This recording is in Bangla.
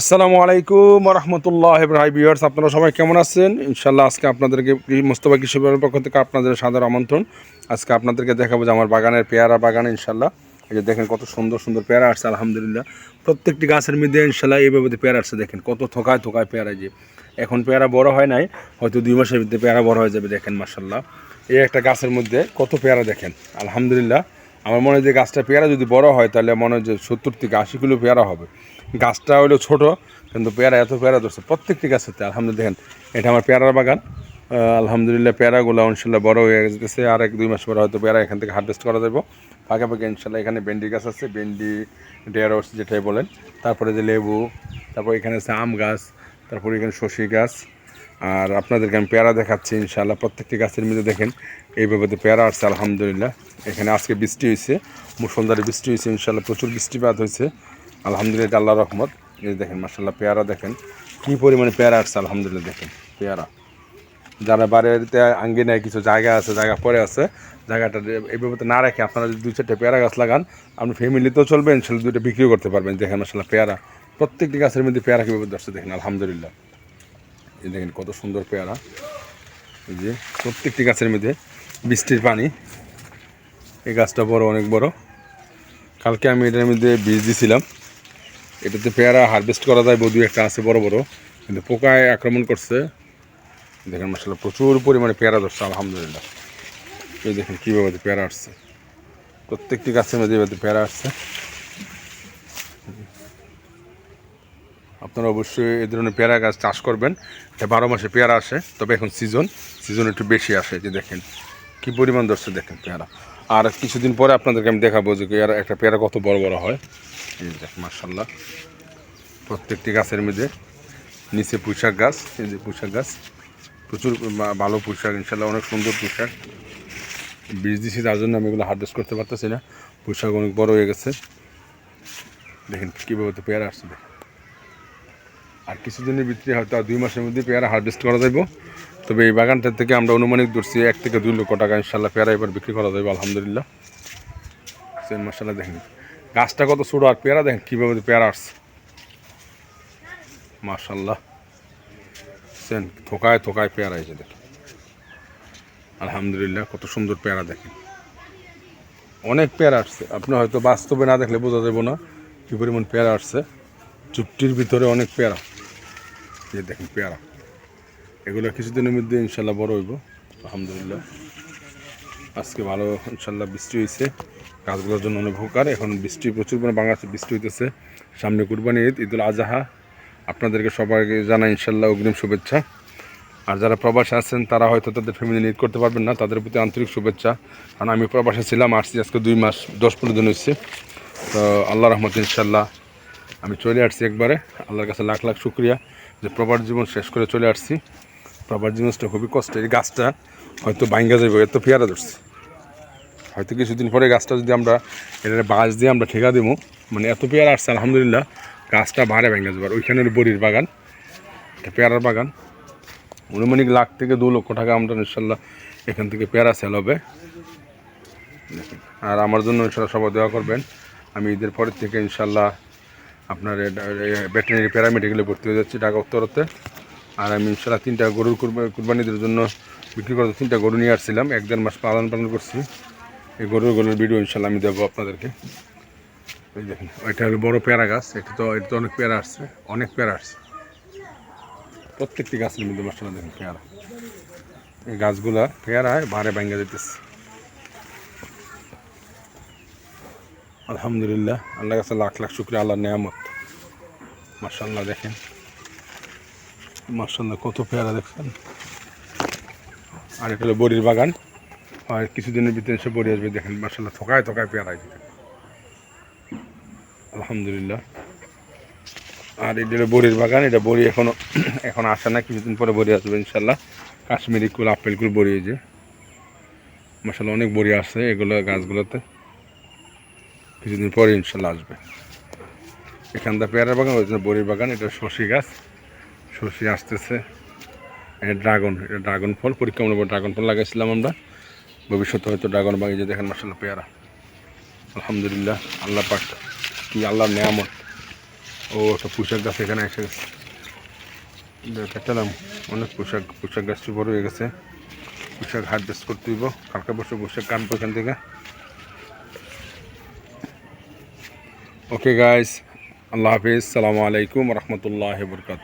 আসসালামু আলাইকুম রহমতুল্লাহ ভাই ভিউয়ার্স, আপনারা সবাই কেমন আছেন? ইনশাল্লাহ আজকে আপনাদেরকে মোস্তফা কৃষি পক্ষ থেকে আপনাদের সাদর আমন্ত্রণ। আজকে আপনাদেরকে দেখাবো যে আমার বাগানের পেয়ারা বাগান ইনশাল্লাহ এই যে দেখেন কত সুন্দর সুন্দর পেয়ারা আসছে, আলহামদুলিল্লাহ। প্রত্যেকটি গাছের মধ্যে ইনশাল্লাহ এইভাবে পেয়ারা আসছে, দেখেন কত থোকায় থোকায় পেয়ারা যে। এখন পেয়ারা বড় হয় নাই, হয়তো দুই মাসের ভিতরে পেয়ারা বড় হয়ে যাবে, দেখেন মার্শাল্লাহ এই একটা গাছের মধ্যে কত পেয়ারা দেখেন, আলহামদুলিল্লাহ। আমার মনে হয় যে গাছটা পেয়ারা যদি বড় হয়, তাহলে মনে হয় যে সত্তর থেকে আশি কিলো পেয়ারা হবে। গাছটা হলো ছোট, কিন্তু পেয়ারা এত পেয়ারা ধরছে। প্রত্যেকটি গাছেতে, আলহামদুলিল্লাহ, দেখেন, এটা আমার পেয়ারার বাগান। আলহামদুলিল্লাহ, পেয়ারাগুলো ইনশাল্লাহ বড় হয়ে গেছে। আর এক দুই মাস পরে হয়তো পেয়ারা এখান থেকে হারভেস্ট করা যাবে। ফাঁকে ইনশাল্লাহ এখানে ভেন্ডি গাছ আছে, ভেন্ডি ডেয়ারস যেটাই বলেন। তারপরে যে লেবু, তারপর এখানে আছে আম গাছ, তারপরে এখানে শশি গাছ। আর আপনাদেরকে আমি পেয়ারা দেখাচ্ছি ইনশাল্লাহ প্রত্যেকটি গাছের মধ্যে দেখেন, এইভাবে তো পেয়ারা আসছে, আলহামদুলিল্লাহ। এখানে আজকে বৃষ্টি হয়েছে, মুসলধারে বৃষ্টি হয়েছে ইনশাল্লাহ প্রচুর বৃষ্টিপাত হয়েছে। আলহামদুলিল্লাহ আল্লাহ রহমত। এই দেখেন মার্শাল্লাহ পেয়ারা দেখেন, কী পরিমাণে পেয়ারা আসছে, আলহামদুলিল্লাহ, দেখেন, পেয়ারা। যারা বাড়িতে আঙ্গিনায় কিছু জায়গা আছে, জায়গা পরে আছে, জায়গাটা এইভাবে তো না রেখে আপনারা যদি দুই চারটে পেয়ারা গাছ লাগান আপনি ফ্যামিলিতেও চলবেন সেটা দুইটা বিক্রিও করতে পারবেন। দেখেন মার্শাল্লাহ পেয়ারা, প্রত্যেকটি গাছের মধ্যে পেয়ারা কীভাবে ধরছে, দেখেন, আলহামদুলিল্লাহ। এই দেখেন কত সুন্দর পেয়ারা। এই যে প্রত্যেকটি গাছের মধ্যে বৃষ্টির পানি। এই গাছটা বড়, অনেক বড়। কালকে আমি এটার মধ্যে বীজ দিছিলাম। এটাতে পেয়ারা হারভেস্ট করা যায়, বধু একটা আছে বড় বড়। কিন্তু পোকায় আক্রমণ করছে। দেখেন মাসাল্লাহ প্রচুর পরিমাণে পেয়ারা ধরছে, আলহামদুলিল্লাহ। এই দেখেন কীভাবে পেয়ারা আসছে। প্রত্যেকটি গাছের মধ্যে এবার পেয়ারা আসছে। আপনারা অবশ্যই এই ধরনের পেয়ারা গাছ চাষ করবেন। এটা বারো মাসে পেয়ারা আসে, তবে এখন সিজন সিজন একটু বেশি আসে যে দেখেন, কি পরিমাণ ধরছে দেখেন পেয়ারা। আর কিছুদিন পরে আপনাদেরকে আমি দেখাবো যে পেয়ারা একটা পেয়ারা কত বড় বড় হয়। এই দেখ মার্শাল্লাহ প্রত্যেকটি গাছের মধ্যে নিচে পুঁইশাক গাছ, এই যে পুঁইশাক গাছ। প্রচুর ভালো পুঁইশাক ইনশাল্লাহ অনেক সুন্দর পুঁইশাক। বীজ দিছি, তার জন্য আমি এগুলো হারভেস্ট করতে পারতেছি না। পুঁইশাক অনেক বড় হয়ে গেছে। দেখেন কীভাবে তো পেয়ারা আসছে, দেখেন। আর কিছুদিনের ভিতরে হয়তো দুই মাসের মধ্যে পেয়ারা হারভেস্ট করা যাবে তবে এই বাগানটা থেকে আমরা অনুমানিক ধরছি এক থেকে দুই লক্ষ টাকা ইনশাল্লাহ পেয়ারা এবার বিক্রি করা যাবে আলহামদুলিল্লাহ। সেন মশালা দেখেন, গাছটা কত ছোটো আর পেয়ারা দেখেন কীভাবে পেয়ারা আসছে। মার্শাল্লাহ সেন থোকায় থোকায় পেয়ারা এসে দেখেন। আলহামদুলিল্লাহ, কত সুন্দর পেয়ারা দেখেন। অনেক পেয়ারা আসছে, আপনি হয়তো বাস্তবে না দেখলে বোঝা যাবে না কী পরিমাণ পেয়ারা আসছে। চুপটির ভিতরে অনেক পেয়ারা। দেখেন পেয়ারা। এগুলো কিছুদিনের মধ্যে ইনশাল্লাহ বড় হইব, আলহামদুলিল্লাহ। আজকে ভালো, ইনশাল্লাহ বৃষ্টি হয়েছে গাছগুলোর জন্য অনেক উপকার। এখন বৃষ্টি, প্রচুর পরিমাণে বাংলাদেশে বৃষ্টি হইতেছে। সামনে কুরবানি ঈদ, ঈদুল আজহা। আপনাদেরকে সবাইকে জানাই ইনশাল্লাহ অগ্রিম শুভেচ্ছা। আর যারা প্রবাসে আছেন, তারা হয়তো তাদের ফ্যামিলি নিড করতে পারবেন না। তাদের প্রতি আন্তরিক শুভেচ্ছা। কারণ আমি প্রবাসে ছিলাম, আসছি আজকে দুই মাস, দশ পনেরো দিন হচ্ছে তো আল্লাহ রহমত ইনশাল্লাহ আমি চলে আসছি একবারে। আল্লাহর কাছে লাখ লাখ শুক্রিয়া। যে প্রবার জীবন শেষ করে চলে আসছি। প্রবার জীবনটা খুবই কষ্টের। এই গাছটা হয়তো ভাঙ্গা যাবে এত পেয়ারা ধরছে। হয়তো কিছুদিন পরে গাছটা যদি আমরা এটা বাঁশ দিয়ে আমরা ঠেকা দেবো মানে এত পেয়ারা আসছে, আলহামদুলিল্লাহ, গাছটা ভারে ভেঙে যাবে। আর ওইখানে হলো বড়ির বাগান এটা পেয়ারার বাগান। অনুমানিক লাখ থেকে দু লক্ষ টাকা আমরা ইনশাল্লাহ এখান থেকে পেয়ারা সেল হবে। আর আমার জন্য ইনশাল্লাহ সবাই দেওয়া করবেন। আমি ঈদের পরের থেকে ইনশাল্লাহ আপনার ভেটেরিনারি প্যারামেডিক্যালে ভর্তি হয়ে যাচ্ছি ঢাকা উত্তরতে। আর আমি ইনশাল্লাহ তিনটা গরুর কুরবা- কুরবানিদের জন্য বিক্রি করতে তিনটা গরু নিয়ে আসছিলাম। এক দেড় মাস পালন পালন করছি। এই গরুর গরুর ভিডিও ইনশাল্লাহ আমি দেবো আপনাদেরকে। এই দেখেন ওইটা হলো বড় পেয়ারা গাছ। এটা তো এটা তো অনেক পেয়ারা আসছে। অনেক পেয়ারা আসছে। প্রত্যেকটি গাছের মধ্যে মশলা দেখেন পেয়ারা। এই গাছগুলা পেয়ারায় ভারে ভাঙ্গা যেতেছে আলহামদুলিল্লাহ আল্লাহ কাছে লাখ লাখ শুক্রিয়া আল্লাহ নেয়ামত। মার্শাল্লাহ দেখেন মার্শাল্লাহ কত পেয়ারা দেখছেন। আর এটা হলো বড়ির বাগান। আর কিছুদিনের ভিতরে এসে বড়ি আসবে, দেখেন মার্শাল্লাহ থকায় থকায় পেয়ারা আসবে আলহামদুলিল্লাহ। আর এটা হলো বড়ির বাগান, এটা বড়ি এখনও এখন আসে না, কিছুদিন পরে বড়ি আসবে ইনশাল্লাহ কাশ্মীরি কুল, আপেল কুল বড়ি যে। মার্শাল্লাহ অনেক বড়ি আসছে এগুলো গাছগুলোতে। কিছুদিন পরে ইনশাল্লাহ আসবে। এখানটা পেয়ারা বাগান, ওই জন্য বড়ির বাগান, এটা শশি গাছ। শশি আসতেছে। এটা ড্রাগন এটা ড্রাগন ফল পরীক্ষামূলক ড্রাগন ফল লাগাইছিলাম আমরা। ভবিষ্যতে হয়তো ড্রাগন বাগান বাগিয়ে দেখেন মাসাল্লাহ পেয়ারা। আলহামদুলিল্লাহ, আল্লাহ পাক কি আল্লাহ নেয়ামত। ও একটা পোশাক গাছ এখানে এসে গেছে। দেখাচ্ছিলাম অনেক পোশাক পোশাক গাছটি বড় হয়ে গেছে। পোশাক হারভেস্ট করতে হইব। কালকে বসে পোশাক কাটবো এখান থেকে। ওকে গাইস আল্লাহ হাফিজ. সালামু আলাইকুম রহমতুল্লাহ বরকাত